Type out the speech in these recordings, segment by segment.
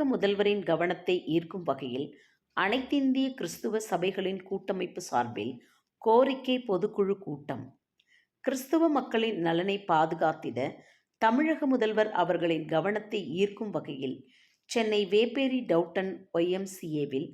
தமிழக முதல்வரின் கவனத்தை ஈர்க்கும் வகையில் அனைத்திந்திய கிறிஸ்துவ சபைகளின் கூட்டமைப்பு சார்பில் கோரிக்கை பொதுக்குழு கூட்டம். கிறிஸ்துவ மக்களின் நலனை பாதுகாத்திட தமிழக முதல்வர் அவர்களின் கவனத்தை ஈர்க்கும் வகையில் சென்னை வேப்பேரி டவுட்டன் ஒய்எம்சிஏவில்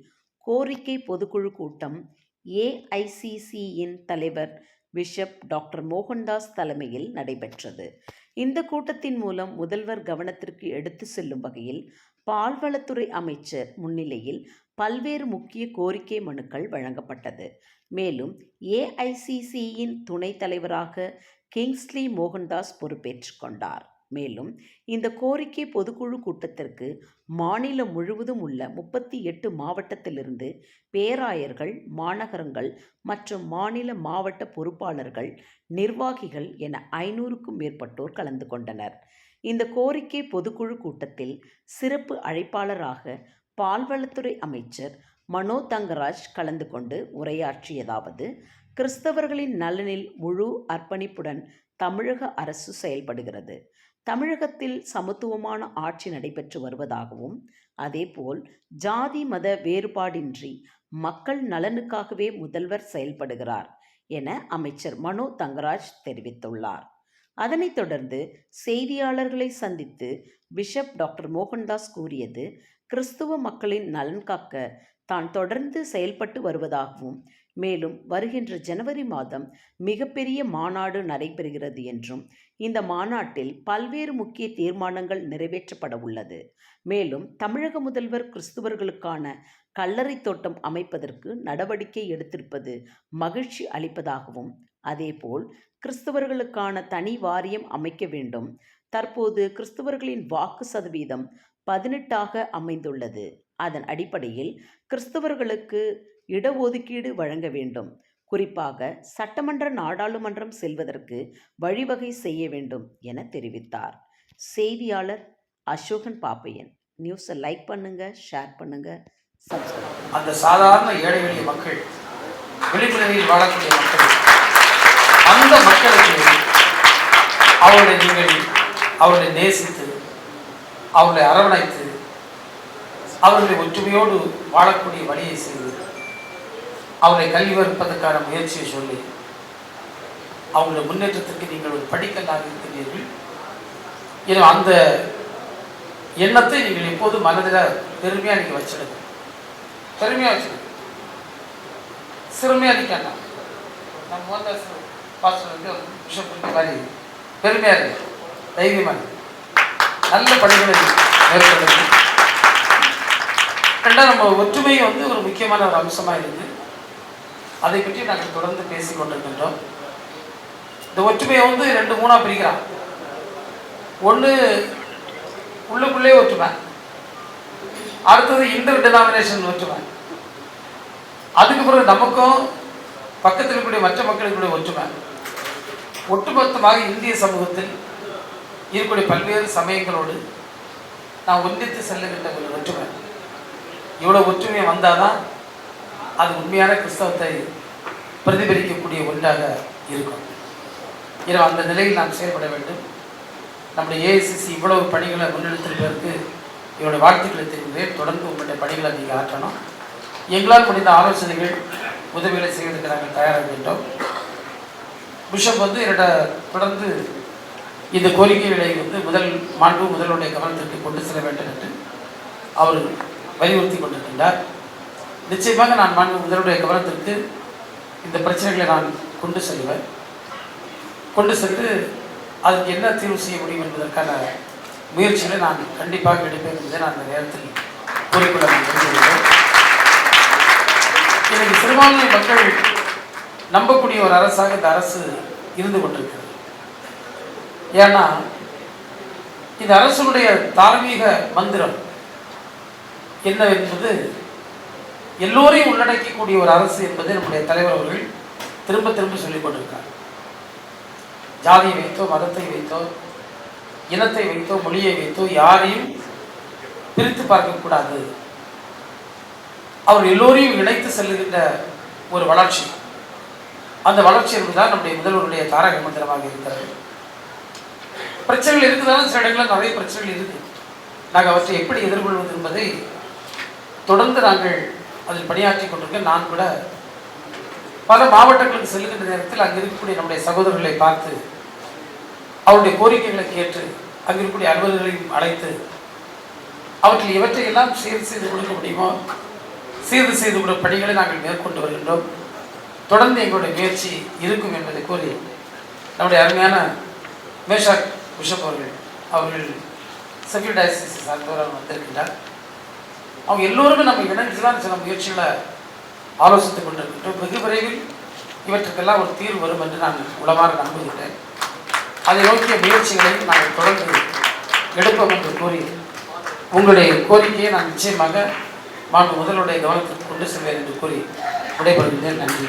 கோரிக்கை பொதுக்குழு கூட்டம் ஏஐசிசியின் தலைவர் பிஷப் டாக்டர் மோகன்தாஸ் தலைமையில் நடைபெற்றது. இந்த கூட்டத்தின் மூலம் முதல்வர் கவனத்திற்கு எடுத்து செல்லும் வகையில் பால்வளத்துறை அமைச்சர் முன்னிலையில் பல்வேறு முக்கிய கோரிக்கை மனுக்கள் வழங்கப்பட்டது. மேலும் ஏஐசிசியின் துணைத் தலைவராக கிங்ஸ்லி மோகன்தாஸ் பொறுப்பேற்றுக் கொண்டார். மேலும் இந்த கோரிக்கை பொதுக்குழு கூட்டத்திற்கு மாநிலம் முழுவதும் உள்ள முப்பத்தி எட்டு மாவட்டத்திலிருந்து பேராயர்கள் மாநகரங்கள் மற்றும் மாநில மாவட்ட பொறுப்பாளர்கள் நிர்வாகிகள் என ஐநூறுக்கும் மேற்பட்டோர் கலந்து கொண்டனர். இந்த கோரிக்கை பொதுக்குழு கூட்டத்தில் சிறப்பு அழைப்பாளராக பால்வளத்துறை அமைச்சர் மனோ தங்கராஜ் கலந்து கொண்டு உரையாற்றியதாவது கிறிஸ்தவர்களின் நலனில் முழு அர்ப்பணிப்புடன் தமிழக அரசு செயல்படுகிறது. தமிழகத்தில் சமத்துவமான ஆட்சி நடைபெற்று வருவதாகவும் அதேபோல் ஜாதி மத வேறுபாடின்றி மக்கள் நலனுக்காகவே முதல்வர் செயல்படுகிறார் என அமைச்சர் மனோ தங்கராஜ் தெரிவித்துள்ளார். அதனைத் தொடர்ந்து செய்தியாளர்களை சந்தித்து பிஷப் டாக்டர் மோகன்தாஸ் கூறியது கிறிஸ்துவ மக்களின் நலன் காக்க தான் தொடர்ந்து செயல்பட்டு வருவதாகவும் மேலும் வருகின்ற ஜனவரி மாதம் மிகப்பெரிய மாநாடு நடைபெறுகிறது என்றும் இந்த மாநாட்டில் பல்வேறு முக்கிய தீர்மானங்கள் நிறைவேற்றப்பட உள்ளது. மேலும் தமிழக முதல்வர் கிறிஸ்துவர்களுக்கான கல்லறை தோட்டம் அமைப்பதற்கு நடவடிக்கை எடுத்திருப்பது மகிழ்ச்சி அளிப்பதாகவும் அதேபோல் கிறிஸ்தவர்களுக்கான தனி வாரியம் அமைக்க வேண்டும். தற்போது கிறிஸ்தவர்களின் வாக்கு சதவீதம் பதினெட்டாக அமைந்துள்ளது. அதன் அடிப்படையில் கிறிஸ்தவர்களுக்கு இடஒதுக்கீடு வழங்க வேண்டும். குறிப்பாக சட்டமன்ற நாடாளுமன்றம் செல்வதற்கு வழிவகை செய்ய வேண்டும் என தெரிவித்தார். செய்தியாளர் அசோகன் பாப்பையன். நியூஸை லைக் பண்ணுங்க ஷேர் பண்ணுங்க அந்த சாதாரண ஏழை எளிய மக்கள் விழிப்புணர்வில் வாழக்கூடிய மக்கள் அந்த மக்களுக்கு அவர்களை நீங்கள் அவர்களை நேசித்து அவர்களை அரவணைத்து அவர்களை ஒற்றுமையோடு வாழக்கூடிய வழியை செய்து அவர்களை கல்வி வகுப்பதற்கான முயற்சியை சொல்லி அவங்களுடைய முன்னேற்றத்திற்கு நீங்கள் ஒரு படிக்கல்லாக இருக்கிறீர்கள். எனவே அந்த எண்ணத்தை நீங்கள் எப்போதும் மனதில் பெருமையாக நீங்கள் வச்சிடுங்க பெருமையாக வச்சிடுங்க சிறுமையாக நிற்காண்டா நம்ம மோகன்தாஸ் பாஸ்டர் வந்து ஒரு மாதிரி பெருமையாக இருக்கு தைரியமாக நல்ல பணிகளை மேற்கொள்ள ரெண்டாவது நம்ம ஒற்றுமை வந்து ஒரு முக்கியமான ஒரு அம்சமாக இருக்குது அதை பற்றி நாங்கள் தொடர்ந்து பேசி கொண்டிருக்கின்றோம். இந்த ஒற்றுமையை வந்து ரெண்டு மூணாக பிரிக்கிறான் ஒன்று உள்ளுக்குள்ளே ஒற்றுமை. அடுத்தது இன்டர் டினாமினேஷன் ஒற்றுமை. அதுக்கு பிறகு நமக்கும் பக்கத்தில் இருக்கக்கூடிய மற்ற மக்களுக்குடைய ஒற்றுமை. ஒட்டுமொத்தமாக இந்திய சமூகத்தில் இருக்கக்கூடிய பல்வேறு சமயங்களோடு நாம் ஒன்றித்து செல்லுகின்ற ஒரு ஒற்றுமை. இவ்வளோ ஒற்றுமை வந்தால் தான் அது உண்மையான கிறிஸ்தவத்தை பிரதிபலிக்கக்கூடிய ஒன்றாக இருக்கும். இரவு அந்த நிலையில் நாம் செயல்பட வேண்டும். நம்முடைய ஏஐசிசி இவ்வளவு பணிகளை முன்னெடுத்திருப்பதற்கு என்னுடைய வாழ்த்துக்களை தெரிவிக்கிறேன். தொடர்ந்து உங்களுடைய பணிகளை நீங்கள் ஆற்றணும். எங்களால் முடிந்த ஆலோசனைகள் உதவிகளை செய்வதற்கு நாங்கள் தயாராகின்றோம் பிஷப் வந்து என்னோட தொடர்ந்து இந்த கோரிக்கைகளை வந்து முதல் மாண்பு முதலுடைய கவனத்திற்கு கொண்டு செல்ல வேண்டும் என்று அவர் வலியுறுத்தி கொண்டிருக்கின்றார். நிச்சயமாக நான் மாண்பு முதலுடைய கவனத்திற்கு இந்த பிரச்சனைகளை நான் கொண்டு செல்வேன். கொண்டு சென்று அதுக்கு என்ன தீர்வு செய்ய முடியும் என்பதற்கான முயற்சிகளை நான் கண்டிப்பாக எடுப்பேன் என்பதை நான் இந்த நேரத்தில் கூறிக்கொள்ள நான் விரும்புகிறேன். எனக்கு சிறுபான்மை மக்கள் நம்பக்கூடிய ஒரு அரசாக இந்த அரசு இருந்து கொண்டிருக்கிறது. ஏன்னா இந்த அரசுடைய தார்மீக மந்திரம் என்ன என்பது எல்லோரையும் உள்ளடக்கக்கூடிய ஒரு அரசு என்பதை நம்முடைய தலைவர் அவர்கள் திரும்ப திரும்ப சொல்லிக் கொண்டிருக்கார். ஜாதியை வைத்தோ மதத்தை வைத்தோ இனத்தை வைத்தோ மொழியை வைத்தோ யாரையும் பிரித்து பார்க்கக்கூடாது அவர் எல்லோரையும் இணைத்து செல்லுகின்ற ஒரு வளர்ச்சி. அந்த வளர்ச்சி என்பதுதான் நம்முடைய முதல்வருடைய தாரக மந்திரமாக இருக்கிறது. பிரச்சனைகள் இருக்குதாலும் சில இடங்களில் நிறைய பிரச்சனைகள் இருக்கு. நாங்கள் அவற்றை எப்படி எதிர்கொள்வது என்பதை தொடர்ந்து நாங்கள் அதில் பணியாற்றி கொண்டிருக்க நான் கூட பல மாவட்டங்களுக்கு செல்லுகின்ற நேரத்தில் அங்கே இருக்கக்கூடிய நம்முடைய சகோதரர்களை பார்த்து அவருடைய கோரிக்கைகளை கேட்டு அங்கே இருக்கக்கூடிய அலுவலர்களையும் அழைத்து அவற்றில் எவற்றையெல்லாம் சீர் செய்து கொடுக்க முடியுமோ? சீர்து செய்து கொடுக்கும் பணிகளை நாங்கள் மேற்கொண்டு வருகின்றோம். தொடர்ந்து எங்களுடைய முயற்சி இருக்கும் என்பதை கூறி நம்முடைய அருமையான மேஷாக் பிஷப் அவர்கள் அவர்கள் செக்யூர் டயசிஸ் சார்ந்தவர் வந்திருக்கின்றார். அவங்க எல்லோருமே நம்ம இணைந்து தான் சில முயற்சிகளை ஆலோசித்துக் கொண்டிருக்கின்றோம். வெகு விரைவில் இவற்றுக்கெல்லாம் ஒரு தீர்வு வரும் என்று நான் உளமாக நம்புகிறேன் அதை நோக்கிய முயற்சிகளை நாங்கள் தொடர்ந்து எடுப்போம் என்று கூறி உங்களுடைய கோரிக்கையை நான் நிச்சயமாக மாண்பு முதலுடைய கவனத்திற்கு கொண்டு செல்வேன் என்று கூறி விடைபெறுகிறேன் நன்றி.